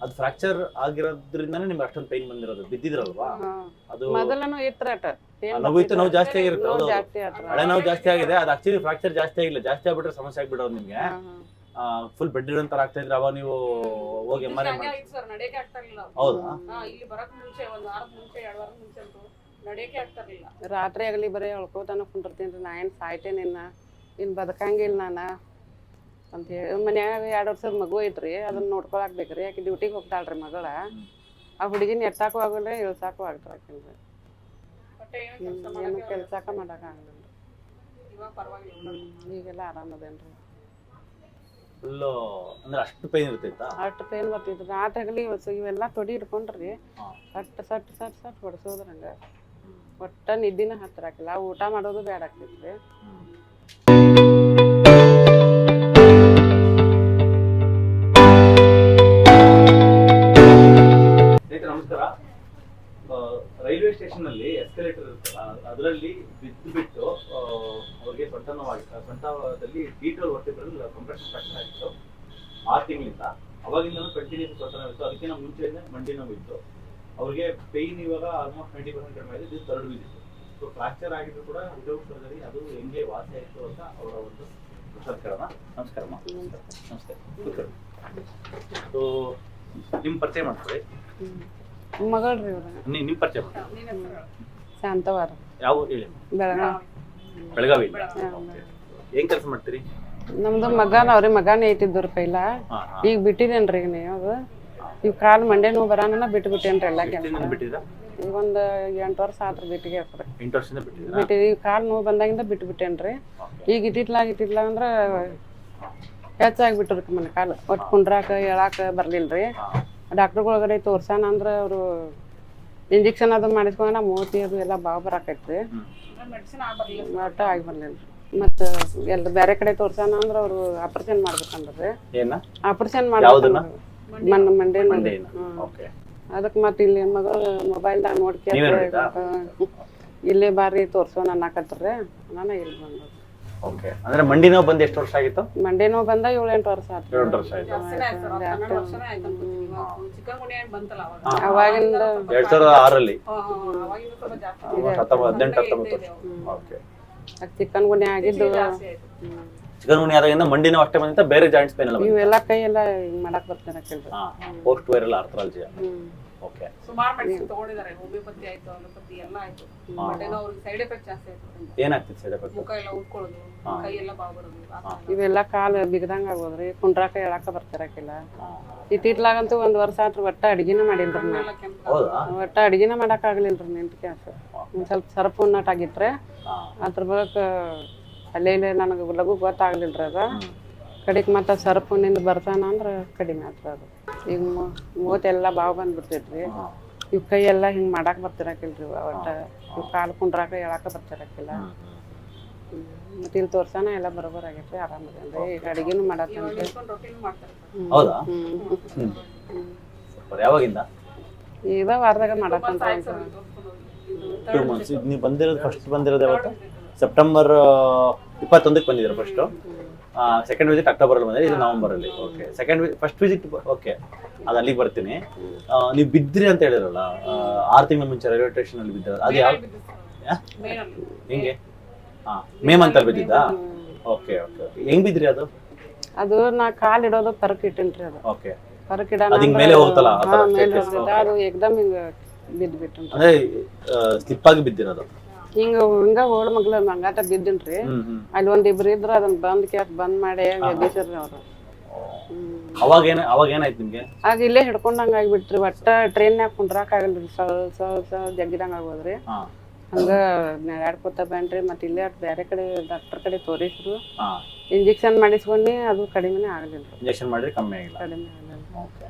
ಅದು ಫ್ರಾಕ್ಚರ್ ಆಗಿರೋದ್ರಿಂದಾನೇ ನಿಮ್ಗೆ ಅಷ್ಟೊಂದು ಪೈನ್ ಬಂದಿರೋದು. ಬಿದ್ದಿದ್ರಲ್ವಾ. ಅದು ಮೊದಲನು ಇತ್ರಟ ಆ, ನೋವು ಇತ್ತು, ನೋವು ಜಾಸ್ತಿ ಆಗಿರುತ್ತೆ, ಹೌದು, ಹಳೆ ನೋವು ಜಾಸ್ತಿ ಆಗಿದೆ ಅದು ಆಕ್ಚುಲಿ ಫ್ರಾಕ್ಚರ್ ಜಾಸ್ತಿ ಆಗಿಲ್ಲ. ಜಾಸ್ತಿ ಆಗ್ಬಿಟ್ರೆ ಸಮಸ್ಯೆ ಆಗ್ಬಿಡೋದು ನಿಮ್ಗೆ. ಫುಲ್ ಬೆಡ್ ತರ ಆಗ್ತಾ ಇದ್ರೆ ಅವಾಗ ನೀವು ಹೋಗಿ ಎಂ ಆರ್ ಎಂ ಮಾಡಿ ಸರ್ ನಡೆಯಕ್ಕೆ ಆಗ್ತಾ ಇರ್ಲಿಲ್ಲ ಹೌದಾ? ಇಲ್ಲಿ ಬರಕ್ ಮುಂಚೆ ಒಂದು ವಾರದ ಮುಂಚೆ ಎರಡು ವಾರದ ಮುಂಚೆ ಅಂತೂ ನಡೆಯಕ್ಕೆ ರಾತ್ರಿ ಆಗಲಿ ಬರೀ ಹೇಳ್ಕೋತಾನ ಕುಂಡಿರ್ತೀನಿ ನಾ ಏನು ಸಾಯ್ತೇನಿನ್ನ ಇನ್ ಬದುಕಂಗಿಲ್ಲ ನಾನು? ಅಂತ ಹೇಳಿ ಮನ್ಯಾಗ ಎರಡು ವರ್ಷದ ಮಗು ಐತ್ರಿ ಅದನ್ನ ನೋಡ್ಕೊಳಕ್ ಬೇಕ್ರಿ. ಆಕೆ ಡ್ಯೂಟಿಗೆ ಹೋಗ್ತಾಳ್ರಿ ಮಗಳ. ಆ ಹುಡುಗಿನ ಎತ್ತಾಕು ಆಗಲ್ಲ ಇಳ್ಸಾಕು ಆಗ್ತಾರ ಆಕಿನ್ರಿ ಏನು ಕೆಲಸ ಏನು ಮಾಡಕ್ಕೆ ಕೆಲ್ಸಕ್ಕ ಮಾಡಕ್ ಆಗಲ್ಲ ಈಗೆಲ್ಲ ಆರಾಮದೇನ್ರಿ ಅಂದ್ರೆ ಅಷ್ಟು ಪೇನ್ ಇರ್ತೈತಾ? ಅಷ್ಟು ಪೇನ್ ರಾತ್ರಿ ಆಗಲಿ ಇವೆಲ್ಲ ತೊಡಿ ಹಿಡ್ಕೊಂಡ್ರಿ. ಸಟ್ ಸಟ್ ಸಟ್ ಸಟ್ ಹೊಡ್ಸೋದ್ರ ಹಂಗ ಒಟ್ಟ ನಿದ್ದಿನ ಹತ್ತಿರಾಕಿಲ್ಲ ಊಟ ಮಾಡೋದು ಬೇಡ ಆಗ್ತೈತ್ರಿ. ಬಿದ್ದು ಬಿಟ್ಟು ಅವ್ರಿಗೆ ಸೊಂಟ ನೋವಾಗಿತ್ತು ಸೊಂಟದಲ್ಲಿ ಡೀಟೇಲ್ ವರ್ಟಿಬಲ್ ಕಂಪ್ರೆಷನ್ ಫ್ರಾಕ್ಚರ್ ಆಗಿತ್ತು. ಆರು ತಿಂಗಳಿಂದ. ಅವಾಗಿಂದ ಕಂಟಿನ್ಯೂಸ್ ಸೊಂಟ ನೋವಿತ್ತು ಅದಕ್ಕಿಂತ ಮುಂಚೆಯಿಂದ ಮಂಡಿ ನೋವಿತ್ತು ಅವ್ರಿಗೆ ಪೇಯ್ನ್ ಇವಾಗ ಆಲ್ಮೋಸ್ಟ್ ಟ್ವೆಂಟಿ ಪರ್ಸೆಂಟ್ ಕಡಿಮೆ ಆಗಿದೆ. ಇದು ತರ್ಡ್ ವಿಸಿಟ್ ಸೊ ಫ್ರಾಕ್ಚರ್ ಆಗಿದ್ರು ಕೂಡ ವಿತೌಟ್ ಸರ್ಜರಿ ಅದು ಹೆಂಗೆ ವಾಸಿ ಆಯಿತು ಅಂತ ಅವರ ಒಂದು ಕೇಳೋಣ ನಮಸ್ಕಾರ. ನಮಸ್ತೆ. ಸೊ ನಿಮ್ಮ ಪರಿಚಯ ಮಾಡ್ಕೊಳ್ಳಿ. ಮಗಳ್ರಿ ನಿಮ್ಮ ಪರಿಚಯ. ಶಾಂತವಾರ. ಯಾವ ಹೇಳಿ? ಬೆಳಗಾವಿ. ಏನ್ ಕೆಲಸ ಮಾಡ್ತೀರಿ? ನಮ್ದು ಮಗನ ಅವ್ರಿ ಮಗನೇ ಐತಿದ್ದು ಪೈಲ. ಈಗ ಬಿಟ್ಟಿದೇನ್ರಿ ಈಗ ನೀವು ಇವ್ ಕಾಲ್ ಮಂಡೆ ನೋವು ಬರಾನ ಬಿಟ್ಟು ಬಿಟ್ಟೇನ್ರಿ ಎಲ್ಲ ಕೆಲಸ. ಈಗ ಒಂದ್ ಎಂಟು ವರ್ಷ ಆತ್ರಿ ಬಿಟ್ಟಿಗೆ ಹಾಕ್ರಿ ಎಂಟು ವರ್ಷದಿಂದ ಬಿಟ್ಟಿದ್ದೀರಾ ಬಿಟ್ಟಿವಿ ಈಗ ಕಾಲ್ ನೋವು ಬಂದಾಗಿಂದ ಬಿಟ್ಟು ಬಿಟ್ಟೇನ್ರಿ ಈಗ ಇಟ್ಟಿತ್ಲಾಗ ಇಟ್ಟಿಲ್ಲ ಅಂದ್ರ ಹೆಚ್ಚಾಗಿ ಬಿಟ್ಟಿರ್ ಮನೆ ಕಾಲು. ಒಟ್ಟು ಕುಂಡ್ರಾಕ ಹೇಳಾಕ ಬರ್ಲಿಲ್ರಿ. ಡಾಕ್ಟರ್ಗಳಿಗಡೆ ತೋರ್ಸಾನ ಅಂದ್ರ ಅವರು ಇಂಜೆಕ್ಷನ್ ಅದು ಮಾಡಿಸ್ಕೊಂಡ ಮೂತಿ ಅದು ಎಲ್ಲ ಬಾವ್ ಬರಾಕೈತಿ ಒಟ್ಟು ಆಗಿ ಬರ್ಲಿಲ್ಲ. ಮತ್ತ ಎಲ್ಲ ಬೇರೆ ಕಡೆ ತೋರ್ಸಾನ ಅಂದ್ರ ಅವ್ರು ಆಪರೇಷನ್ ಮಾಡ್ಬೇಕಂದ್ರೆ ಆಪರೇಷನ್ ಮಾಡ್ಬೇಕು. ಮಣ್ಣ ಮಂಡೆ ಹ್ಮ್. ಓಕೆ. ಅದಕ್ಕೆ ಮತ್ತೆ ಇಲ್ಲಿ ಮಗಳು ಮೊಬೈಲ್ದಾಗ ನೋಡ್ಕೆ ನೀವೇ ನೋಡಿದ್ದಾ? ಇಲ್ಲೇ ಬಾರಿ ತೋರ್ಸೋಣ ಅನ್ನಕತ್ರಿ ನಾನು ಇಲ್ಲಿ ಬಂದ ಓಕೆ ಅಂದ್ರೆ ಮಂಡಿ ನೋವು ಬಂದು ಎಷ್ಟು ವರ್ಷ ಆಗಿತ್ತು? ಮಂಡಿ ನೋವು ಬಂದ ಏಳು ಎಂಟು ವರ್ಷ ಆಯ್ತು. ಏಳೆಂಟು ವರ್ಷ ಆಯ್ತು. ಅವಾಗಿಂದ ಎರಡ್ ಸಾವಿರದ ಆರಲ್ಲಿ ಹದಿನೆಂಟು ಹತ್ತೊಂಬತ್ತು ವರ್ಷ. ಓಕೆ ಚಿಕನ್ ಗುಣಿ ಆಗಿದ್ದು ಚಿಕನ್ ಗುಣಿ ಆದಾಗಿಂದ ಮಂಡಿ ನೋವು ಅಷ್ಟೇ ಬಂದಿತ್ತ? ಬೇರೆ ಜಾಯಿಂಟ್ಸ್ ಪೇನ್ ಎಲ್ಲ? ಇವೆಲ್ಲ ಕೈ ಎಲ್ಲ ಹಿಂಗ್ ಮಾಡಕ್ ಬರ್ತಾರೆ ಪೋಸ್ಟ್ ವೈರಲ್ ಆರ್ಥರಾಲಜಿ ಓಕೆ ಸುಮಾರು ಮೆಡಿಸಿನ್ ತಗೊಂಡಿದ್ದಾರೆ ಹೋಮಿಯೋಪತಿ ಆಯ್ತು ಅಲೋಪತಿ ಎಲ್ಲ ಆಯ್ತು. ಬಟ್ ಏನೋ ಅವ್ರಿಗೆ ಸೈಡ್ ಎಫೆಕ್ಟ್ ಜಾಸ್ತಿ ಆಯ್ತು. ಏನಾಗ್ತಿತ್ತು ಸೈಡ್ ಎಫೆಕ್ಟ್ ಮುಖ ಎಲ್ಲ ಉಟ್ಕೊಳ್ಳೋದು ಕೈ ಎಲ್ಲ ಬಾವು ಬರೋದು. ಇವೆಲ್ಲ ಕಾಲು ಬಿಗದಂಗ ಆಗೋದ್ರಿ ಕುಂಡ್ರಾಕ ಹೇಳಾಕ ಬರ್ತಿರಕಿಲ್ಲ. ಇತ್ತಿತ್ಲಾಗಂತೂ ಒಂದು ವರ್ಷ ಆದ್ರೂ ಒಟ್ಟ ಅಡ್ಗಿನ ಮಾಡಿಲ್ರಿ ಒಟ್ಟ ಅಡ್ಗಿನ ಮಾಡಕ್ ಆಗ್ಲಿಲ್ರಿ ನಿಂತ ಕ್ಯಾಸ. ಒಂದ್ ಸ್ವಲ್ಪ ಸರಪು ಉಣ್ಣಾಟ ಆಗಿತ್ರಿ. ಅದ್ರ ಬಗ್ಗೆ ಅಲ್ಲೇ ಇಲ್ಲೇ ನನಗೆ ಲಘು ಗೊತ್ತಾಗ್ಲಿಲ್ರಿ ಅದ. ಕಡಿಕ್ ಮತ್ತೆ ಸರ್ಪ್ನಿಂದ ಬರ್ತಾನ ಅಂದ್ರೆ ಕಡಿಮೆ ಆತ್ರ ಅದು. ಈಗ ಮೂ- ಮೂವತ್ತೆಲ್ಲ ಬಾವು ಬಂದ್ಬಿಡ್ತೈತ್ರಿ. ಇವ್ ಕೈ ಎಲ್ಲ ಹಿಂಗ್ ಮಾಡಾಕ ಬರ್ತಿರಕಿಲ್ರಿ ಒಟ್ಟು ಒಟ್ಟ ಇವ್ ಕಾಲ್ ಕುಂಡ್ರಾಕ ಹೇಳಾಕ ಬರ್ತಿರಕಿಲ್ಲ. ಮತ್ತೆ ಇಲ್ಲಿ ತೋರ್ಸಾನ ಎಲ್ಲ ಬರೋಬರ್ ಆಗೈತ್ರಿ ಆರಾಮದೇನ್ರಿ ಈಗ ಅಡಿಗೆನು ಮಾಡ್ತಾರೆ. ಹೌದಾ? ಯಾವಾಗಿಂದ? ಇದ. ವಾರದಾಗ ಮಾಡತ್ತಂತ ಟೂ ನೀವು ಬಂದಿರೋದು ಫಸ್ಟ್ ಬಂದಿರೋದು ಯಾವತ್ತು? ಸೆಪ್ಟೆಂಬರ್ ಇಪ್ಪತ್ತೊಂದಕ್ಕೆ ಬಂದಿದ್ದೀರಾ ಫಸ್ಟು ಸೆಕೆಂಡ್ ವಿಸಿಟ್ ಅಕ್ಟೋಬರ್ ಅಲ್ಲಿ ಬಂದಿದೆ ಇದು ನವೆಂಬರ್ ಅಲ್ಲಿ. Okay second first visit okay ಅದು ಅಲ್ಲಿ ಬರ್ತೀನಿ. ನೀವು ಬಿದ್ರಿ ಅಂತ ಹೇಳಿದ್ರಲ್ಲ ಆ, ಆರು ತಿಂಗಳ ಮುಂಚೆ ರೈಲ್ವೆ ಸ್ಟೇಷನ್ ಅಲ್ಲಿ ಬಿದ್ದ ಅದು ಯಾವ. ಹೆಂಗೆ? ಹಾ ಮೇ ಮಂತ್ ಅಲ್ಲಿ ಬಿದ್ದಿದ್ದಾ ಓಕೆ ಓಕೆ ಓಕೆ ಹೆಂಗ್ ಬಿದ್ರಿ ಅದು? ಅದು ನಾ ಕಾಲ್ ಇಡೋದು ಪರಕ್ ಇಟ್ಟಿನ್ರಿ ಅದು. ಓಕೆ ಪರಕ್ ಇಡೋಣ ಅದು ಮೇಲೆ ಹೋಗುತ್ತಲ್ಲ. ಅದು एकदम ಹಿಂಗ ಬಿದ್ದು ಬಿಟ್ಟು ಅಂದ್ರೆ ಸ್ಲಿಪ್ ಆಗಿ ಬಿದ್ದಿರೋದು. ಹಿಂಗ ಹಿಂಗ ಓಡ್ ಮಗ್ಲ ಮಂಗಾಟ ಬಿದ್ದಿನ್ರಿ ಅಲ್ಲಿ ಒಂದ್ ಇಬ್ರು ಇದ್ರ ಅದನ್ನ ಬಂದ್ ಕ್ಯಾಕ್ ಬಂದ್ ಮಾಡಿ ಎಬ್ಬಿಸ್ರಿ ಅವ್ರು. ಅವಾಗ ಏನ ಅವಾಗ ಏನಾಯ್ತು ನಿಮ್ಗೆ? ಆಗ ಇಲ್ಲೇ ಹಿಡ್ಕೊಂಡಂಗ ಆಗ್ಬಿಟ್ರಿ ಒಟ್ಟ ಟ್ರೈನ್ಯಾಗ ಕುಂಡ್ರಾಕ್ ಆಗಲ್ರಿ ಸಲ್ ಸಲ್ ಸಲ್ ಜಗ್ಗಿದಂಗ ಆಗೋದ್ರಿ ಹಂಗ ನಡ್ಯಾಡ್ಕೊತ ಬಂದ್ರಿ ಮತ್ತೆ ಇಲ್ಲೇ ಅಟ್ ಬ್ಯಾರೆ ಕಡೆ ಡಾಕ್ಟರ್ ಕಡೆ ತೋರಿಸ್ರು. ಹಾ. ಇಂಜೆಕ್ಷನ್ ಮಾಡಿಸ್ಕೊಂಡಿ ಅದು ಕಡಿಮೆನೆ ಆಗಲಿಲ್ಲ ಇಂಜೆಕ್ಷನ್ ಮಾಡಿದ್ರೆ ಕಮ್ಮಿ ಆಗಿಲ್ಲ. ಕಡಿಮೆ ಆಗಲಿಲ್ಲ ಓಕೆ.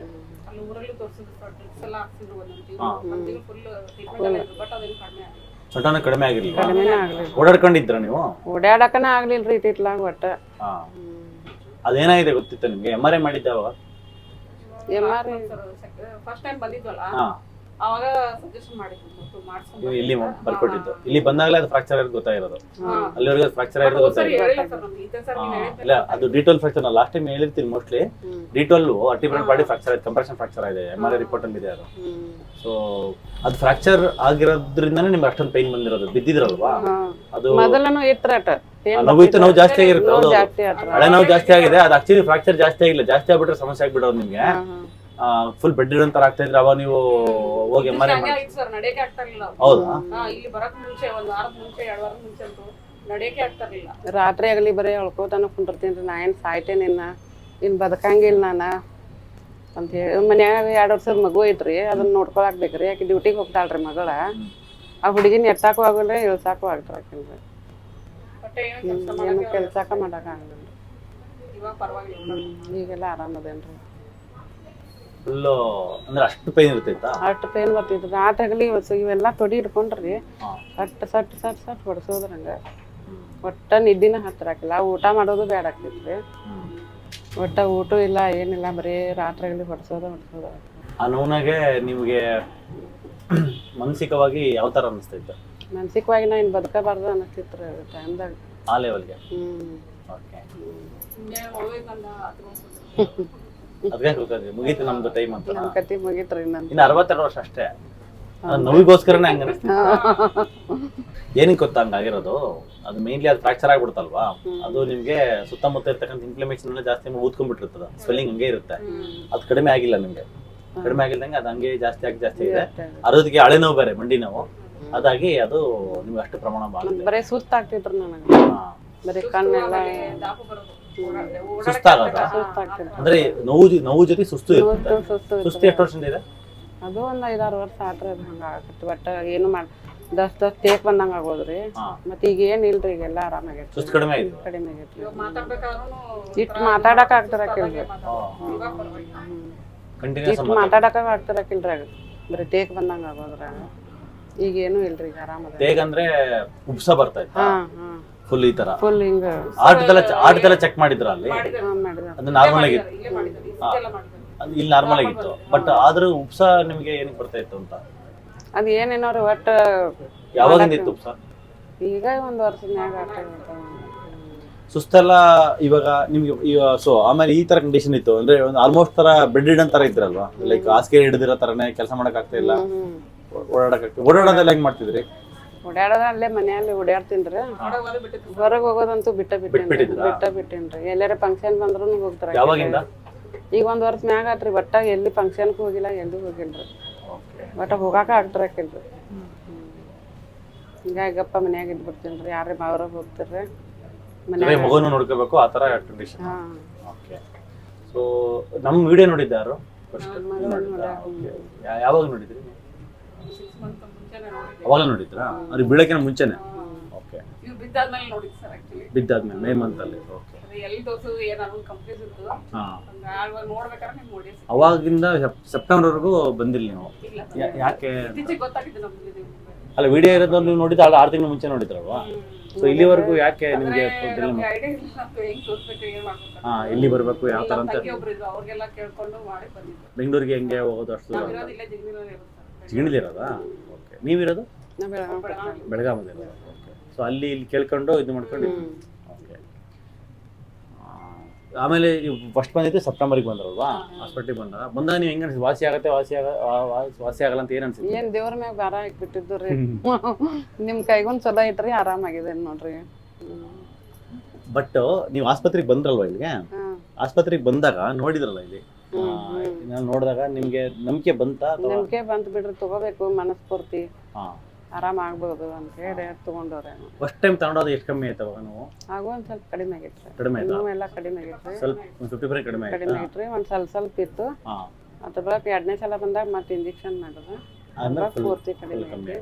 ಅಲ್ಲಿ ಊರಲ್ಲಿ ತೋರಿಸಿದ್ರು ಸರ್ ಡ್ರಿಪ್ಸ್ ಎಲ್ಲ ಹಾಕ್ಸಿದ್ರು ಒಂದೊಂದು ಹಾ. ತಿಂಗಳು ಫುಲ್ ಟ್ರೀಟ್ಮೆಂಟ್ ಆಗಿದೆ ಇತ್ತು ಬಟ್ ಅದೇನು ಕಡಿಮೆ ಆಗಿಲ್ಲ ಸೊಂಟನ ಕಡಿಮೆ ಆಗಿರ್ಲಿಲ್ಲ ಕಡಿಮೆನೇ ಆಗ್ಲಿಲ್ಲ. ಓಡಾಡ್ಕೊಂಡಿದ್ರ ನೀವು? ಓಡಾಡಕನ ಆಗ್ಲಿಲ್ರಿ ಇತ್ತಿತ್ಲಾಗ ಒಟ್ಟ. ಹಾ. ಅದೇನಾಗಿದೆ ಗೊತ್ತಿತ್ತ ನಿಮ್ಗೆ? ಎಂ ಆರ್ ಐ ಮಾಡಿದ್ದೆ ಅವಾಗ M R I first time ಬಂದಿದ್ವಲ್ಲ? ಹಾ. ಅವಾಗ ಸಜೆಷನ್ ಮಾಡಿದ್ರು ಇಲ್ಲಿ. ಬರ್ಕೊಟ್ಟಿದ್ದು. ಇಲ್ಲಿ ಬಂದಾಗಲೇ ಅದು ಫ್ರಾಕ್ಚರ್ ಆಗಿರೋದು ಗೊತ್ತಾಗಿರೋದು. ಅಲ್ಲಿವರೆಗೆ ಫ್ರಾಕ್ಚರ್ ಆಗಿರೋದು ಹೇಳಿದ್ದೆ. ಇಲ್ಲ ಅದು ಡಿಟೋಲ್ ಫ್ರಾಕ್ಚರ್ ನಾನು ಲಾಸ್ಟ್ ಟೈಮ್ ಹೇಳಿರ್ತೀನಿ ಮೋಸ್ಟ್ಲಿ. ಡಿಟೋಲ್ ಅರ್ಟಿಬ್ರಲ್ ಬಾಡಿ ಫ್ರಾಕ್ಚರ್ ಆಯ್ತು ಕಂಪ್ರೆಷನ್ ಫ್ರಾಕ್ಚರ್ ಆಗಿದೆ ಎಂ ಆರ್ ಐ ರಿಪೋರ್ಟ್ ಅಲ್ಲಿ ಇದೆ ಅದು. ಸೊ ಅದು ಫ್ರಾಕ್ಚರ್ ಆಗಿರೋದ್ರಿಂದನೇ ನಿಮ್ಗೆ ಅಷ್ಟೊಂದು ಪೈನ್ ಬಂದಿರೋದು ಬಿದ್ದಿದ್ರಲ್ವಾ. ಅದು ಮೊದಲನು ಇತ್ರಟ ಆ ನೋವು ಜಾಸ್ತಿ ಆಗಿರುತ್ತೆ ಹಳೆ ನೋವು ಜಾಸ್ತಿ ಆಗಿದೆ ಅದು ಆಕ್ಚುಲಿ ಫ್ರಾಕ್ಚರ್ ಜಾಸ್ತಿ ಆಗಿಲ್ಲ ಜಾಸ್ತಿ ಆಗ್ಬಿಟ್ರೆ ಸಮಸ್ಯೆ ಆಗ್ಬಿಡೋದು ನಿಮ್ಗೆ. ಫುಲ್ ಬೆಡ್ ಇಡೋಂತರ ಆಗ್ತಾ ಇದ್ರೆ ಅವಾಗ ನೀವು ಹೋಗಿ ಎಂ ಆರ್ ಸರ್ ನಡೆಯಕ್ಕೆ ಆಗ್ತಾ ಇರ್ಲಿಲ್ಲ. ಹೌದಾ? ಹಾ ಇಲ್ಲಿ ಬರಕ್ ಮುಂಚೆ ಒಂದ್ ವಾರದ ಮುಂಚೆ ಎರಡ್ ವಾರದ ಮುಂಚೆ ಅಂತೂ ನಡೆಯಕ್ಕೆ ಆಗ್ತಾ ಇರ್ಲಿಲ್ಲ. ರಾತ್ರಿ ಆಗಲಿ ಬರೀ ಅಳ್ಕೋತಾನ ಕುಂಡಿರ್ತೀನಿ ನಾ ಏನು ಸಾಯ್ತೇನೆ ನಿನ್ನ ಇನ್ನು ಬದುಕಂಗಿಲ್ಲ ನಾನು ಅಂತ ಹೇಳಿ. ಮನ್ಯಾಗ ಎರಡು ವರ್ಷದ ಮಗು ಐತ್ರಿ ಅದನ್ನ ನೋಡ್ಕೊಳಕ್ ರೀ ಆಕೆ ಡ್ಯೂಟಿಗೆ ಹೋಗ್ತಾಳ್ರಿ ಮಗಳ. ಆ ಹುಡುಗಿನ ಎತ್ತಾಕು ಆಗಲ್ರಿ ಇಳ್ಸಾಕು ಆಗ್ತಾರಕಿಲ್ರಿ ಬಟ್ ಏನು ಕೆಲಸ ಏನು ಮಾಡಕ್ಕೆ ಕೆಲ್ಸಕ್ಕ ಮಾಡಕ್ ಆಗಲ್ಲ ಇವಾಗ ಪರವಾಗಿಲ್ಲ. ಈಗೆಲ್ಲ ಆರಾಮದೇನ್ರಿ ಫುಲ್ಲು ಅಂದ್ರೆ ಅಷ್ಟು ಪೇನ್ ಇರ್ತೈತಾ? ಅಷ್ಟು ಪೇನ್ ಬರ್ತಿದ್ರಿ ರಾತ್ರಿ ಇವೆಲ್ಲ ತೊಡಿ ಹಿಡ್ಕೊಂಡ್ರಿ. ಸಟ್ ಸಟ್ ಸಟ್ ಸಟ್ ಹೊಡ್ಸೋದ್ರಿ ಹಂಗ ಒಟ್ಟ ನಿದ್ದಿನ ಹತ್ತಿರಾಕಿಲ್ಲ ಊಟ ಮಾಡೋದು ಬೇಡ ಆಗ್ತೈತ್ರಿ. ಒಟ್ಟ ಊಟ ಇಲ್ಲ ಏನಿಲ್ಲ ಬರೀ ರಾತ್ರಿಗಳಿ ಹೊಡ್ಸೋದ ಹೊಡ್ಸೋದ. ಆ ನೋವಿನಾಗೆ ನಿಮಗೆ ಮಾನಸಿಕವಾಗಿ ಯಾವ ತರ ಅನಿಸ್ತೈತೆ? ಮಾನಸಿಕವಾಗಿ ನಾ ಇನ್ನು ಬದುಕಬಾರ್ದು ಅನ್ನಿಸ್ತಿತ್ರಿ ಟೈಮ್ದಾಗ ಆ ಲೆವೆಲ್ಗೆ ಹ್ಞೂ ಓಕೆ ಅದಕ್ಕೆ ಗೊತ್ತಾಗ್ತದೆ ಮುಗೀತು ನಮ್ದು ಟೈಮ್ ಅಂತ. ನಮ್ಮ ಕತೆ ಮುಗಿತ್ರಿ ನನ್ನ ಇನ್ನು ಅರವತ್ತೆರಡು ವರ್ಷ ಅಷ್ಟೇ. ಅದು ನೋವಿಗೋಸ್ಕರನೇ ಹಂಗ ಏನಕ್ಕೆ ಗೊತ್ತಾ ಹಂಗಾಗಿರೋದು ಅದು ಮೇನ್ಲಿ ಅದು ಫ್ರಾಕ್ಚರ್ ಆಗ್ಬಿಡುತ್ತಲ್ವಾ ಅದು ನಿಮ್ಗೆ ಸುತ್ತಮುತ್ತ ಇರ್ತಕ್ಕಂಥ ಇನ್ಫ್ಲಮೇಷನ್ ಎಲ್ಲ ಜಾಸ್ತಿ ಊದ್ಕೊಂಡ್ಬಿಟ್ಟಿರ್ತದ. ಸ್ವೆಲ್ಲಿಂಗ್ ಹಂಗೆ ಇರುತ್ತೆ. ಅದು ಕಡಿಮೆ ಆಗಿಲ್ಲ ನಿಮ್ಗೆ. ಕಡಿಮೆ ಆಗಿಲ್ದಂಗೆ ಅದು ಹಂಗೆ ಜಾಸ್ತಿ ಆಗಿ ಜಾಸ್ತಿ ಇದೆ. ಅರೋದಕ್ಕೆ ಹಳೆ ನೋವು ಬೇರೆ ಮಂಡಿ ನೋವು. ಅದಾಗಿ ಅದು ನಿಮ್ಗೆ ಅಷ್ಟು ಪ್ರಮಾಣ ಬಾಳುತ್ತೆ. ಬರೀ ಸುಸ್ತಾಗ್ತಿತ್ರಿ ನನಗೆ. ಬರೀ ಕಣ್ಣೆಲ್ಲ ಸುಸ್ತಾಗದ? ಅಂದ್ರೆ ನೋವು ನೋವು ಜೊತೆ ಸುಸ್ತು ಇರುತ್ತೆ. ಸುಸ್ತು ಎಷ್ಟು ವರ್ಷದಿಂದ ಇದೆ? ಅದು ಒಂದು ಐದಾರು ವರ್ಷ ಆತ್ರ ಅದು ಹಂಗ ಆಗತ್ತೆ. ಬಟ್ ಏನು ಮಾಡಿ ದಸ್ ದಸ್ ತೇಕ್ ಬಂದಂಗೆ ಆಗೋದ್ರಿ. ಮತ್ತೆ ಮತ್ ಈಗ ಏನ್ ಇಲ್ರಿ ಈಗೆಲ್ಲ ಆರಾಮಾಗೈತಿ ಸುಸ್ತು ಕಡಿಮೆ ಆಗಿದೆ ಕಡಿಮೆ ಆಗೈತಿ ಇಷ್ಟು ಮಾತಾಡಕ್ಕೆ ಇಟ್ ಮಾತಾಡಕ್ ಆಗ್ತಿರಕಿಲ್ರಿ ಇವಾಗ ಪರವಾಗಿಲ್ಲ ಕಂಟಿನ್ಯೂಸ್ ಇಟ್ ಮಾತಾಡಕ ಆಗ್ತಿರಕಿಲ್ರಿ ಆಗ. ಬರೀ ತೇಕ್ ಬಂದಂಗೆ ಆಗೋದ್ರಾಗ. ಈಗ ಏನು ಇಲ್ರಿ ಈಗ ಆರಾಮ ತೇಗ ಅಂದ್ರೆ ಉಪ್ಸ ಬರ್ತಾ ಇತ್ತು. ಹಾ ಹಾ. ಫುಲ್ ಈ ತರ. ಫುಲ್ ಹಿಂಗ. ಆಟದೆಲ್ಲ ಆಟದೆಲ್ಲ ಚೆಕ್ ಮಾಡಿದ್ರ ಅಲ್ಲಿ? ಅದು ನಾರ್ಮಲ್ ಆಗಿತ್ತು. ಇಲ್ಲೇ ನಾರ್ಮಲ್ ಆಗಿತ್ತು. ಬಟ್ ಆದ್ರೂ ಉಪ್ಸ ನಿಮಗೆ ಏನಕ್ಕೆ ಬರ್ತಾ ಇತ್ತು ಅಂತ? ಅದು ಏನೇನೋ ಒಟ್ಟು ಯಾವಾಗಿಂದ ಇತ್ತು ಉಪ್ಸ? ಈಗ ಒಂದು ಆಗ್ತದೆ ಸುಸ್ತೆಲ್ಲ ಇವಾಗ ನಿಮ್ಗೆ ಸೊ ಆಮೇಲೆ ಈ ತರ ಕಂಡೀಷನ್ ಇತ್ತು. ಅಂದ್ರೆ ಒಂದು ಆಲ್ಮೋಸ್ಟ್ ತರ ಬೆಡ್ ಅಂತ ತರ ಇದ್ರಲ್ವಾ? ಲೈಕ್ ಹಾಸಿಗೆ ಹಿಡಿದಿರೋ ತರನೇ ಕೆಲಸ ಮಾಡಕ್ ಆಗ್ತಾ ಇಲ್ಲ ಓಡಾಡಕ್ ಓಡಾಡೋದೆಲ್ಲ ಹೆಂಗ್ ಮಾಡ್ತಿದ್ರಿ? ಓಡಾಡೋದ ಅಲ್ಲೇ ಮನೆಯಲ್ಲಿ ಓಡಾಡ್ತೀನ್ರಿ. ಹೊರಗೆ ಹೋಗೋದಂತೂ ಬಿಟ್ಟ ಬಿಟ್ಟೇನ್ರಿ. ಬಿಟ್ಬಿಟ್ಟಿದ್ರಾ? ಬಿಟ್ಟ ಬಿಟ್ಟೇನ್ರಿ. ಎಲ್ಲಾರ ಫಂಕ್ಷನ್ ಬಂದ್ರೂ ಹೋಗ್ತಾರ. ಯಾವಾಗಿಂದ? ಈಗ ಒಂದ್ ವರ್ಷ ಮ್ಯಾಗ ಆತ್ರಿ ಒಟ್ಟ ಎಲ್ಲಿ ಫಂಕ್ಷನ್ಗೂ ಹೋಗಿಲ್ಲ ಎಲ್ಲಿ ಹೋಗಿಲ್ರಿ. ಒಟ್ಟ ಹೋಗಾಕ ಆಗ್ತಿರಕಿಲ್ರಿ ಹಿಂಗಾಗಪ್ಪ ಮನ್ಯಾಗ ಇದ್ ಬಿಡ್ತೀನ್ರಿ ಯಾರೇ ಮಾವ್ರ ಹೋಗ್ತಿರ್ರಿ. ಅಂದ್ರೆ ಮನ್ಯಾಗ ಮಗುನು ನೋಡ್ಕೋಬೇಕು ಆ ತರ ಕಂಡೀಷನ್ ಹಾ. ಓಕೆ. ಸೊ ನಮ್ಮ ವಿಡಿಯೋ ನೋಡಿದ್ದ ಯಾರು? ಯಾವಾಗ ನೋಡಿದ್ರಿ ಸಿಕ್ಸ್ ಮಂತ್ ಮುಂಚೆನೆ ನೋಡಿದ್ವಿ ಅವಾಗ ನೋಡಿದ್ರಾ? ಅವ್ರಿಗೆ ಬೀಳಕಿನ ಮುಂಚೆನೆ? ಓಕೆ ಇವ್ರು ಬಿದ್ದಾದ್ಮೇಲೆ ನೋಡಿದ್ ಸರ್ ಆಕ್ಚುಲಿ ಬಿದ್ದಾದ್ಮೇಲೆ ಮೇ ಮಂತ್ ಅಲ್ಲಿ ಓಕೆ ಎಲ್ಲಿ ಏನಾದ್ರು ಇತ್ತು ಹಾ. ನೋಡ್ಬೇಕಾದ್ರೆ ನೋಡಿ ಅವಾಗಿಂದ ಸೆಪ್ಟೆಂಬರ್ ವರೆಗೂ ಬಂದಿಲ್ಲ ನೀವು? ಇಲ್ಲ ಯಾ- ಯಾಕೆ? ಇತ್ತೀಚೆಗೆ ಗೊತ್ತಾಗಿದ್ದು ನಮ್ಗೆ ಇದು. ಅಲ್ಲ ವಿಡಿಯೋ ಇರೋದು ನೀವು ನೋಡಿದ್ರೆ ಆರು ಆರು ತಿಂಗಳು ಮುಂಚೆ ನೋಡಿದ್ರಲ್ವಾ? ಸೊ ಇಲ್ಲಿವರೆಗೂ ಯಾಕೆ ನಿಮಗೆ ಅಂದ್ರೆ ಗೊತ್ತಿಲ್ಲ ನಮ್ಗೆ ಐಡಿಯಾ ಇಲ್ಲ ಅದು ಹೆಂಗ್ ತೋರ್ಸ್ಬೇಕು ಏನ್ ಮಾಡ್ಬೇಕು ಹಾ ಎಲ್ಲಿ ಬರ್ಬೇಕು ಯಾವ ಥರ ನಮ್ಮ ಅಂತ? ತಂಗಿ ಒಬ್ರು ಇದ್ರು ಅವ್ರಿಗೆಲ್ಲ ಕೇಳ್ಕೊಂಡು ಮಾಡಿ ಬಂದಿದ್ದು. ಬೆಂಗಳೂರಿಗೆ ಹೆಂಗೆ ಹೋಗೋದು ಅಷ್ಟು ಇಲ್ಲೇ ಇರೋದು. ಜಿಗಣಿಲಿರೋದಾ ಓಕೆ. ನೀವಿರೋದು. ಬೆಳಗಾಮದಲ್ಲಿ ಓಕೆ. ಸೊ ಅಲ್ಲಿ ಇಲ್ಲಿ ಕೇಳ್ಕೊಂಡು ಇದು ಮಾಡ್ಕೊಂಡು. ಓಕೆ. ಆಮೇಲೆ ಫಸ್ಟ್ ಬಂದಿದ್ದು ಸೆಪ್ಟೆಂಬರ್ಗೆ ಬಂದ್ರಲ್ವಾ ಹಾಸ್ಪಿಟ್ಲಿಗೆ ಬಂದಾಗ. ಬಂದಾಗ ನೀವು ಹೆಂಗೆ ಅನ್ಸಿದ್ದು? ವಾಸಿ ಆಗತ್ತೆ ವಾಸಿ ಆಗ ವಾಸಿ ಆಗಲ್ಲ ಅಂತ ಏನು ಅನ್ಸಿದ್ದು? ಏನು ದೇವ್ರ ಮ್ಯಾಗ ಭಾರ ಇಟ್ಬಿಟ್ಟಿದ್ದು ರೀ. ನಿಮ್ ಕೈಗೊಂದ್ ಚಲೋ ಐತ್ರಿ ಆರಾಮಾಗಿದೆ ನೋಡ್ರಿ. ಬಟ್ ನೀವು ಆಸ್ಪತ್ರೆಗೆ ಬಂದ್ರಲ್ವಾ ಇಲ್ಲಿಗೆ. ಆಸ್ಪತ್ರೆಗೆ ಬಂದಾಗ ನೋಡಿದ್ರಲ್ಲ ಇಲ್ಲಿ? ನಾನು ನೋಡಿದಾಗ ನಿಮಗೆ ನಂಬಿಕೆ ಬಂತಾ ನಂಬಿಕೆ ಬಂತು ಬಿಡ್ರಿ ತಗೋಬೇಕು ಮನಸ್ಫೂರ್ತಿ. ಆರಾಮ ಆಗ್ಬೋದು ಅಂತ ಹೇಳಿ ತಗೊಂಡವ್ರೆ ಫಸ್ಟ್ ಟೈಮ್ ತಗೊಂಡೋದು ಎಷ್ಟು ಕಮ್ಮಿ ಆಯ್ತವ ನಾವು? ಆಗೋ ಒಂದ್ ಸ್ವಲ್ಪ ಕಡಿಮೆ ಆಗಿತ್ತು ಕಡಿಮೆ ಆಯ್ತಾ? ಎಲ್ಲ ಕಡಿಮೆ ಆಗಿತ್ತು ಸ್ವಲ್ಪ ಒಂದು ಫಿಫ್ಟಿ ಪರ್ಸೆಂಟ್ ಕಡಿಮೆ ಕಡಿಮೆ ಆಗಿತ್ತು ಒಂದ್ ಸ್ವಲ್ಪ ಸ್ವಲ್ಪ ಇತ್ತು. ಅದ್ರ ಬಳಿಕ ಎರಡನೇ ಸಲ ಬಂದಾಗ ಮತ್ತೆ ಇಂಜೆಕ್ಷನ್ ಮಾಡಿದ್ರು ಆಮೇಲೆ ಪೂರ್ತಿ ಕಡಿಮೆ ಆಯ್ತು.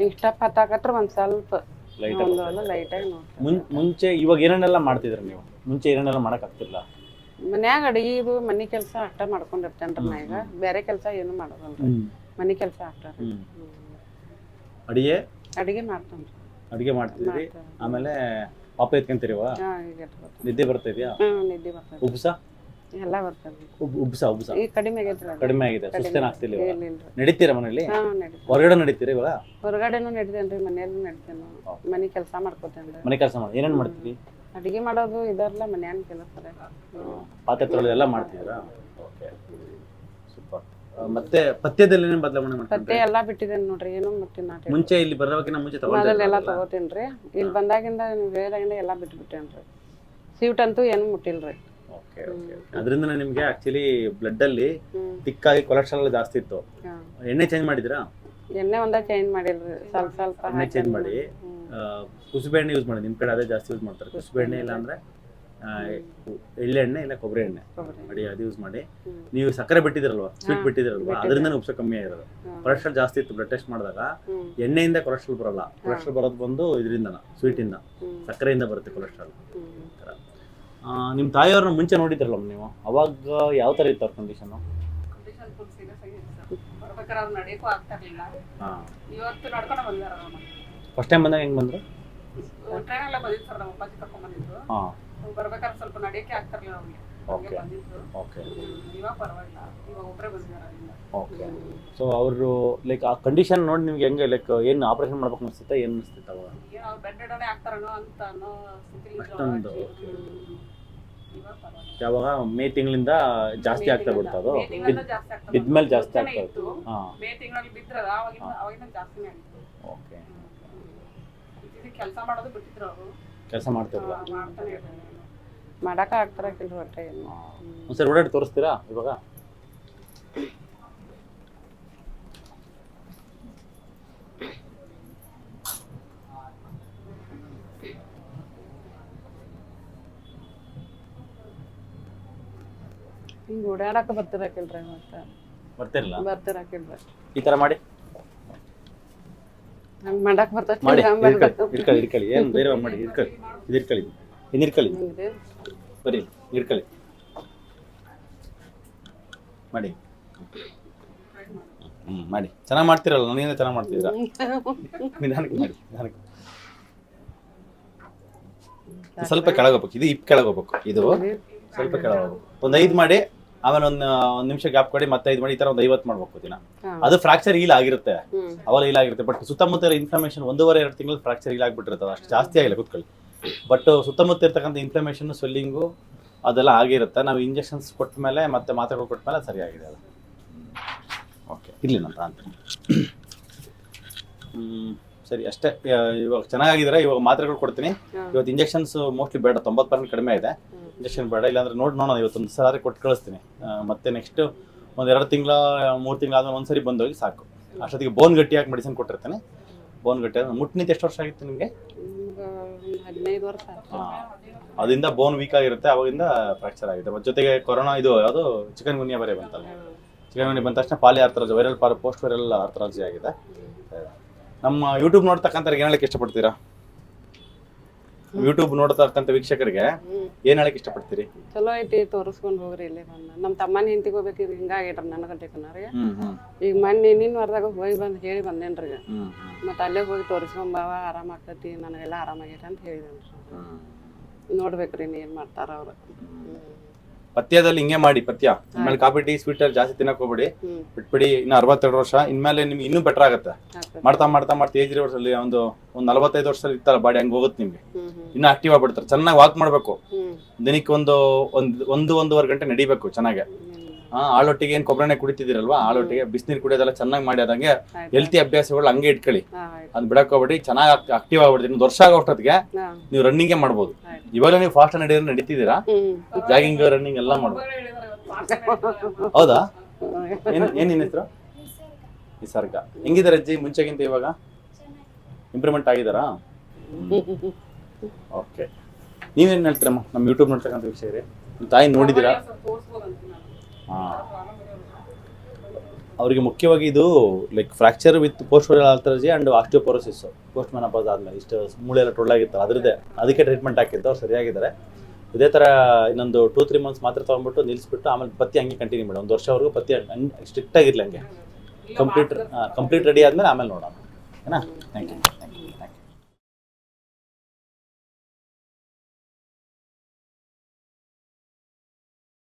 ಹಿಂಗ್ ಸ್ಟೆಪ್ ಹತ್ತಾಕತ್ರ ಒಂದ್ ಸ್ವಲ್ಪ ಲೈಟ್ ಒಂದು ಲೈಟ್ ಆಗಿ ಮುಂಚೆ ಇವಾಗ ಏನೇನೆಲ್ಲ ಮಾಡ್ತಿದ್ರಿ ನೀವು? ಮುಂಚೆ ಏನೇನೆಲ್ಲ ಮಾಡಕ್ ಆಗ್ತಿಲ್ಲ ಮನ್ಯಾಗ ಅಡಿಗೆದು ಮನಿ ಕೆಲಸ ಅಷ್ಟ ಮಾಡ್ಕೊಂಡಿರ್ತೇನ್ರಿ ನಾ ಈಗ. ಬೇರೆ ಕೆಲಸ ಏನು ಮಾಡೋದಲ್ರಿ. ಮನಿ ಕೆಲಸ ಅಷ್ಟ ರೀ. ಅಡಿಗೆ? ಅಡಿಗೆ ಮಾಡ್ತೇನ್ರಿ. ಅಡಿಗೆ ಮಾಡ್ತಿದ್ರಿ ಮಾಡ್ತೇನೆ. ಆಮೇಲೆ ಪಾಪ ಎತ್ಕೊಂತೀರಿವ? ಹಾ ಈಗ ಇಟ್ಕೊತೀನಿ. ನಿದ್ದೆ ಬರ್ತಾ ಇದೆಯಾ? ಹ್ಮ್ ನಿದ್ದೆ ಬರ್ತದೆ ಉಪ್ಸ? ಎಲ್ಲ ಬರ್ತದೆ ಉಬ್- ಉಬ್ಸ ಉಬ್ಸ ಈಗ ಕಡಿಮೆ ಆಗೈತಿ ಕಡಿಮೆ ಆಗಿದೆ. ಸುಸ್ತೇನ ಆಗ್ತಿಲ್ಲ ಇವಾಗ ಇಲ್ಲ ಇಲ್ರಿ ನಡೀತೀರಾ ಮನೇಲಿ? ಹಾ ಹೊರಗಡೆ ನಡೀತೀರಾ ಇವಾಗ? ಹೊರಗಡೆನೂ ನಡೀತೇನ್ರಿ ಮನೆಯಲ್ಲೂ ನಡೀತೇನೆ Okay. ಮನೆ ಕೆಲಸ ಮಾಡ್ಕೋತೇನ್ರಿ. ಮನೆ ಕೆಲಸ ಮಾಡಿ ಏನೇನು ಮಾಡ್ತೀವಿ ಅಡಿಗೆ ಮಾಡೋದು ಇದೆಲ್ಲ ಮನ್ಯಾನ ಕೆಲಸ ರೀ ಪಾತ್ರೆ ತೊಳೆದು ಎಲ್ಲ ಮಾಡ್ತಿದ್ದೀರಾ? ಓಕೆ ಸೂಪರ್ ಮತ್ತೆ ಪಥ್ಯದಲ್ಲಿ ಏನೇನು ಬದಲಾವಣೆ ಮಾಡ್ತೀರಾ ಪಥ್ಯ ಎಲ್ಲಾ ಬಿಟ್ಟಿದ್ದೇನೆ ನೋಡ್ರಿ ಏನು ಮತ್ತೆ ನಾಟಿ ಮುಂಚೆ ಇಲ್ಲಿ ಬರೋಕಿನ ಮುಂಚೆ ಮೊದಲೆಲ್ಲ ತಗೋತೀನಿ ರೀ ಇಲ್ಲಿ ಬಂದಾಗಿಂದ ನೀವು ಹೇಳಿದಾಗಿಂದ ಎಲ್ಲಾ ಬಿಟ್ಟು ಬಿಟ್ಟೇನ್ರಿ ಸೀಟ್ ಅಂತೂ ಏನೂ ರೀ ಓಕೆ ಓಕೆ ಅದರಿಂದ ನಿಮಗೆ ಆಕ್ಚುಲಿ ಬ್ಲಡ್ ಅಲ್ಲಿ ಹ್ಮ್. ತಿಕ್ಕಾಗಿ ಕೊಲೆಸ್ಟ್ರಾಲ್ ಜಾಸ್ತಿ ಇತ್ತು. ಎಣ್ಣೆ ಚೇಂಜ್ ಮಾಡಿದ್ರಾ ಎಣ್ಣೆ ಒಂದ ಚೇಂಜ್ ಮಾಡಿಲ್ರಿ ಸ್ವಲ್ಪ ಸ್ವಲ್ಪ ಎಣ್ಣೆ ಚೇಂಜ್ ಮಾಡಿ. ಹ್ಮ್. ಆ, ಕುಸುಬೆ ಎಣ್ಣೆ ಯೂಸ್ ಮಾಡಿ ನಿಮ್ಮ ಕಡೆ ಅದೇ ಜಾಸ್ತಿ ಯೂಸ್ ಮಾಡ್ತಾರೆ. ಕುಸುಬೆ ಎಣ್ಣೆ ಇಲ್ಲ ಅಂದ್ರೆ ಎಳ್ಳೆಣ್ಣೆ ಇಲ್ಲ ಕೊಬ್ಬರಿ ಎಣ್ಣೆ. ಮಾಡಿ ಅದು ಯೂಸ್ ಮಾಡಿ. ನೀವು ಸಕ್ಕರೆ ಬಿಟ್ಟಿದ್ರಲ್ವಾ ಸ್ವೀಟ್ ಬಿಟ್ಟಿದ್ರಲ್ವ. ಅದರಿಂದ ಉಪ್ಸ ಕಮ್ಮಿ ಆಗಿರೋದು. ಕೊಲೆಸ್ಟ್ರಾಲ್ ಜಾಸ್ತಿ ಇತ್ತು ಬ್ಲಡ್ ಟೆಸ್ಟ್ ಮಾಡಿದಾಗ ಎಣ್ಣೆಯಿಂದ ಕೊಲೆಸ್ಟ್ರಾಲ್ ಬರಲ್ಲ. ಕೊಲೆಸ್ಟ್ರಾಲ್ ಬರೋದು ಬಂದು ಇದರಿಂದ ಸ್ವೀಟಿಂದ. ಸಕ್ಕರೆಯಿಂದ ಬರುತ್ತೆ ಕೊಲೆಸ್ಟ್ರಾಲ್. ನಿಮ್ಮ ತಾಯಿಯವ್ರನ್ನ ಮುಂಚೆ ನೋಡಿದ್ರಲ್ಲ ನೀವು? ಅವಾಗ ಯಾವ ಥರ ಇತ್ತು ಅವ್ರ ಕಂಡೀಷನು ಇವತ್ತು ನಡ್ಕೊಂಡು ಬಂದಾರ ಫಸ್ಟ್ ಟೈಮ್ ಬಂದಾಗ ಹೆಂಗೆ ಬಂದರು? ಟ್ರೈನಲ್ಲೇ ಬಂದಿದ್ದು ಸರ್ ನಮ್ಮ ಅಪ್ಪಾಜಿ ಕರ್ಕೊಂಡ್ ಬಂದಿದ್ರು ಹಾಂ. ಬರ್ಬೇಕಾದ್ರೆ ಸ್ವಲ್ಪ ನಡೆಯಕ್ಕೆ ಅವ್ರಿಗೆ ಓಕೆ ಹ್ಮ್, ಇವಾಗ ಪರವಾಗಿಲ್ಲ. ಇವಾಗ ಒಬ್ಬರೇ ಬಂದಿದ್ದಾರೆ ಅಲ್ಲಿಂದ. ಓಕೆ ಸೊ ಅವರು ಲೈಕ್ ಆ ಕಂಡೀಷನ್ ನೋಡಿ ನಿಮ್ಗೆ ಹೆಂಗೆ ಲೈಕ್ ಏನು ಆಪರೇಷನ್ ಮಾಡ್ಬೇಕು ಅನಿಸುತ್ತೆ ಏನು ಅನಿಸ್ತಿತ್ತು ಅವಾಗ? ಏನೋ ಬೆಡ್ ರಿಡನೇ ಆಗ್ತಾರನೋ ಅಂತ ಅನ್ನೋ ಸ್ಥಿತಿಲಿ ಅಷ್ಟೊಂದು, ಇದ್ರು. okay. ಹ್ಮ್. ಇವಾಗ ಪರವಾಗಿಲ್ಲ. ಯಾವಾಗ? ಮೇ ತಿಂಗಳಿಂದ ಜಾಸ್ತಿ ಆಗ್ತಾ ಬಿಡ್ತಾ ಅದು? ಬಿದ್ಮೇಲೆ ಜಾಸ್ತಿ ಆಗ್ತಾ ಇತ್ತು. ಹಾಂ ಮೇ ತಿಂಗಳಲ್ಲಿ ಬಿದ್ರ ಅವಾಗಿಂದ ಅವಾಗಿಂದ ಜಾಸ್ತಿನೇ ಆಗಿತ್ತು. ಓಕೆ ಕೆಲಸ ಮಾಡೋದು ಬಿಟ್ಟಿದ್ರು ಅವರು. ಕೆಲಸ ಮಾಡ್ತಿರಲ್ಲ ಮಾಡ್ತಾನೆ ಇರ್ಲಿಲ್ಲ ಮಾಡಾಕ ಆಗ್ತಾರಕ್ಕಿಲ್ರಿ ಒಟ್ಟೆ ಏನು. ಒಂದ್ಸರಿ ಓಡಾಡಿ ತೋರಿಸ್ತೀರಾ ಇವಾಗ? ಹಿಂಗ್ ಓಡಾಡಕ ಬರ್ತಿರಕಿಲ್ರಿ ಮತ್ತೆ. ಬರ್ತಿರಲ್ಲ ಬರ್ತಿರಕಿಲ್ರಿ. ಈ ತರ ಮಾಡಿ. ಹಂಗ ಮಾಡಾಕ್ ಬರ್ತೈತಿ ಮಾಡಿ. ಇರ್ಕೊಳ್ಳಿ ಇರ್ಕೊಳ್ಳಿ ಏನು ಧೈರ್ಯವಾಗಿ ಮಾಡಿ ಇರ್ಕೊಳ್ಳಿ ಇದು ಇನ್ನು ಇರ್ಕೊಳ್ಳಿ ಹಿಂಗ್ರಿ. ಬರೀ ಇರ್ಕೊಳ್ಳಿ ಮಾಡಿ. ಹ್ಞೂ ಮಾಡಿ. ಚೆನ್ನಾಗಿ ಮಾಡ್ತೀರಲ್ಲ ನೀನೇ ಚೆನ್ನಾಗಿ ಮಾಡ್ತಿದ್ದೀರಾ? ನಿಧಾನಕ್ಕೆ ಮಾಡಿ ನಿಧಾನಕ್ಕೆ. ಸ್ವಲ್ಪ ಕೆಳಗೆ ಹೋಗ್ಬೇಕು. ಇದು ಇಪ್ ಕೆಳಗೆ ಹೋಗ್ಬೇಕು. ಇದು ಸ್ವಲ್ಪ ಕೆಳಗೆ ಹೋಗ್ಬೇಕು. ಒಂದು ಐದು ಮಾಡಿ. ಆಮೇಲೆ ಒಂದು ಒಂದ್ ನಿಮಿಷ ಗ್ಯಾಪ್ ಕೊಡಿ ಮತ್ತೆ ಐದು ಮಾಡಿ ಈ ತರ ಒಂದ್ ಐವತ್ ಮಾಡ್ಬೇಕು ದಿನ. ಅದು ಫ್ರಾಕ್ಚರ್ ಹೀಲ್ ಆಗಿರುತ್ತೆ. ಅವಾಗ ಹೀಲ್ ಆಗಿರುತ್ತೆ. ಬಟ್ ಸುತ್ತಮುತ್ತ ಇನ್ಫ್ಲಮೇಷನ್ ಒಂದೂವರೆ ಎರಡು ತಿಂಗಳು ಫ್ರಾಕ್ಚರ್ ಹೀಲ್ ಆಗ್ಬಿಟ್ಟಿರುತ್ತೆ ಅಷ್ಟು ಜಾಸ್ತಿ ಆಗಿಲ್ಲ ಕೂತ್ಕೊಳ್ಳಿ. ಬಟ್ ಸುತ್ತಮುತ್ತ ಇರ್ತಕ್ಕಂಥ ಇನ್ಫ್ಲಮೇಷನ್ ಸ್ವೆಲ್ಲಿಂಗು ಅದೆಲ್ಲ ಆಗಿರುತ್ತೆ. ನಾವು ಇಂಜೆಕ್ಷನ್ಸ್ ಕೊಟ್ಟ ಮೇಲೆ ಮತ್ತೆ ಮಾತ್ರೆಗಳು ಕೊಟ್ಟ ಮೇಲೆ ಸರಿಯಾಗಿದೆ ಅದು. ಓಕೆ ಇರಲಿ ಅಂತ. ಹ್ಮ್, ಸರಿ ಅಷ್ಟೇ. ಇವಾಗ ಚೆನ್ನಾಗಿದ್ರೆ ಇವಾಗ ಮಾತ್ರೆಗಳು ಕೊಡ್ತೀನಿ. ಇವತ್ತು ಇಂಜೆಕ್ಷನ್ಸ್ ಮೋಸ್ಟ್ಲಿ ಬೇಡ ತೊಂಬತ್ತು ಪರ್ಸೆಂಟ್ ಕಡಿಮೆ ಇದೆ. ಇಂಜೆಕ್ಷನ್ ಬೇಡ ಇಲ್ಲಾಂದ್ರೆ ನೋಡಿ ನೋಡೋಣ ಇವತ್ತೊಂದು ಸಾರಿ ಕೊಟ್ಟು ಕಳಿಸ್ತೀನಿ. ಮತ್ತೆ ನೆಕ್ಸ್ಟ್ ಒಂದು ಎರಡು ತಿಂಗಳ ಮೂರು ತಿಂಗಳ ಆದ್ಮೇಲೆ ಒಂದ್ಸರಿ ಬಂದೋಗಿ ಸಾಕು. ಅಷ್ಟೊತ್ತಿಗೆ ಬೋನ್ ಗಟ್ಟಿಯಾಗಿ ಮೆಡಿಸಿನ್ ಕೊಟ್ಟಿರ್ತೇನೆ. ಬೋನ್ ಗಟ್ಟಿ ಮುಟ್ಟಿನಿಂದ ಎಷ್ಟು ವರ್ಷ ಆಗಿತ್ತು ನಿಮಗೆ? ಒಂದ್ ಹದಿನೈದು ವರ್ಷ. ಅದರಿಂದ ಬೋನ್ ವೀಕ್ ಆಗಿರುತ್ತೆ ಅವಾಗಿಂದ ಫ್ರಾಕ್ಚರ್ ಆಗಿದೆ. ಮತ್ತೆ ಜೊತೆಗೆ ಕೊರೋನಾ ಇದು ಯಾವುದು ಚಿಕನ್ ಗುನಿಯಾ ಬೇರೆ ಬಂತಲ್ಲ. ಚಿಕನ್ ಗುನಿ ಬಂದ ತಕ್ಷಣ ಪಾಲಿ ಆರ್ಥರಾಜ್ ವೈರಲ್ ಪಾರ್ ಪೋಸ್ಟ್ ವೈರಲ್ ಆರ್ಥರಾಜಿ ಆಗಿದೆ. ನಮ್ಮ ಯೂಟ್ಯೂಬ್ ನೋಡ್ತಕ್ಕಂಥ ಏನಕ್ಕೆ ಹೇಳಕ್ಕೆ ಇಷ್ಟಪಡ್ತೀರಾ? ಯೂಟ್ಯೂಬ್ ನೋಡ್ತಕ್ಕಂಥ ವೀಕ್ಷಕರಿಗೆ ಏನ್ ಹೇಳಕ್ಕೆ ಇಷ್ಟಪಡ್ತೀರಿ? ಚಲೋ ಐತಿ ತೋರಿಸ್ಕೊಂಡ್ ಹೋಗ್ರಿ ಇಲ್ಲಿ ಬಂದ. ನಮ್ಮ ತಮ್ಮನ ಹೆಂಡತಿಗೆ ಹೋಗ್ಬೇಕು ಇದು ಹಿಂಗಾಗಿಟ್ರ ಹ್ಮ್ ಗಂಟೆ ಈಗ ಮೊನ್ನೆ ನಿನ್ನ ವರ್ದಾಗ ಹೋಗಿ ಬಂದು ಹೇಳಿ ಬಂದೇನ್ರಿ ಮತ್ತ ಅಲ್ಲೇ ಹೋಗಿ ತೋರಿಸ್ಕೊಂಬಾವ ಆರಾಮ ಆಗ್ತೈತಿ ನನಗೆಲ್ಲ ಆರಾಮಾಗೈತೆ ಅಂತ ಹೇಳಿದೇನ್ರಿ. ನೋಡ್ಬೇಕ್ರಿ ಏನ್ ಮಾಡ್ತಾರ ಅವ್ರು. ಪಥ್ಯದಲ್ಲಿ ಹಿಂಗೆ ಮಾಡಿ ಪಥ್ಯ. ಆಮೇಲೆ ಕಾಫಿ ಟೀ ಸ್ವೀಟ್ ಜಾಸ್ತಿ ತಿನ್ನಕ್ ಹೋಗ್ಬಿಡಿ. ಬಿಟ್ಬಿಡಿ ಇನ್ನು ಅರವತ್ತೆರಡು ವರ್ಷ. ಇನ್ಮೇಲೆ ನಿಮ್ಗೆ ಇನ್ನೂ ಬೆಟರ್ ಆಗುತ್ತೆ. ಮಾಡ್ತಾ ಮಾಡ್ತಾ ಮಾಡ್ತಾ ಏಜ್ ವರ್ಷದಲ್ಲಿ ಒಂದು ಒಂದು ನಲವತ್ತೈದು ವರ್ಷದಲ್ಲಿ ಇರ್ತಾರ ಬಾಡಿ ಹಂಗೆ ಹೋಗುತ್ತೆ ನಿಮ್ಗೆ. ಇನ್ನೂ ಆಕ್ಟಿವ್ ಆಗ್ಬಿಡ್ತಾರೆ ಚೆನ್ನಾಗಿ ವಾಕ್ ಮಾಡಬೇಕು. ದಿನಕ್ಕೆ ಒಂದು ಒಂದು ಒಂದು ಒಂದೂವರೆ ಗಂಟೆ ನಡಿಬೇಕು ಚೆನ್ನಾಗಿ. ಆಳೊಟ್ಟಿಗೆ ಏನ್ ಕೊಬ್ಬರಣ್ಣೆ ಕುಡಿತಿದಿರಲ್ವಾ ಆಳೊಟ್ಟಿಗೆ ಬಿಸಿನೀರು ಕುಡಿಯೋದೆಲ್ಲ ಚೆನ್ನಾಗಿ ಮಾಡಿ ಅದಂಗೆ. ಹೆಲ್ತಿ ಅಭ್ಯಾಸಗಳು ಹಂಗೆ ಇಟ್ಕೊಳ್ಳಿ. ಅದ್ ಬಿಡಕ್ ಹೋಗ್ಬೇಡಿ ಚೆನ್ನಾಗಿ ಆಕ್ಟಿವ್ ಆಗ್ಬಿಡ್ತೀನಿ ಒಂದು ವರ್ಷ ಆಗೋಷ್ಟೊತ್ತಿಗೆ ನೀವು ರನ್ನಿಂಗೇ ಮಾಡ್ಬೋದು. ಇವಾಗ ನೀವು ಫಾಸ್ಟ್ ನಡೀದ್ರೆ ನಡೀತಿದ್ದೀರಾ? ಜಾಗಿಂಗ್ ರನ್ನಿಂಗ್ ಎಲ್ಲ ಮಾಡ್ಬೋದು. ಹೌದಾ? ಏನ್ ಏನ್ ನಿನ್ನ ಹೆಸರು? ನಿಸರ್ಗ. ಹೆಂಗಿದ್ದಾರೆ ಅಜ್ಜಿ ಮುಂಚೆಗಿಂತ ಇವಾಗ? ಇಂಪ್ರೂವ್ಮೆಂಟ್ ಆಗಿದಾರಾ ಓಕೆ ನೀವೇನ್ ಹೇಳ್ತೀರಮ್ಮ? ನಮ್ಮ ಯೂಟ್ಯೂಬ್ ನೋಡ್ತಕ್ಕಂಥ ವಿಷಯ ರೀ ನಿಮ್ಮ ತಾಯಿ ನೋಡಿದ್ದೀರಾ? ಅವರಿಗೆ ಮುಖ್ಯವಾಗಿ ಇದು like fracture with post arthralgia and osteoporosis post menopause ಆದ್ಮೇಲೆ ಇಷ್ಟು ಮೂಳೆ ಎಲ್ಲ ಟೊಳ್ಳಾಗಿತ್ತು ಅದರದ್ದೇ. ಅದಕ್ಕೆ ಟ್ರೀಟ್ಮೆಂಟ್ ಹಾಕಿದ್ದು ಅವ್ರು ಸರಿಯಾಗಿದ್ದಾರೆ. ಇದೇ ಥರ ಇನ್ನೊಂದು ಟೂ ತ್ರೀ ಮಂತ್ಸ್ ಮಾತ್ರ ತೊಗೊಂಡ್ಬಿಟ್ಟು ನಿಲ್ಲಿಸ್ಬಿಟ್ಟು ಆಮೇಲೆ ಪತ್ತಿ ಹಂಗೆ ಕಂಟಿನ್ಯೂ ಮಾಡಿ ಒಂದು ವರ್ಷವರೆಗೂ ಪತ್ತಿ ಸ್ಟ್ರಿಕ್ಟ್ ಆಗಿರಲಿ ಹಂಗೆ. ಕಂಪ್ಲೀಟ್ ಕಂಪ್ಲೀಟ್ ರೆಡಿ ಆದಮೇಲೆ ಆಮೇಲೆ ನೋಡೋಣ. ಓಕೆನಾ ಥ್ಯಾಂಕ್ ಯು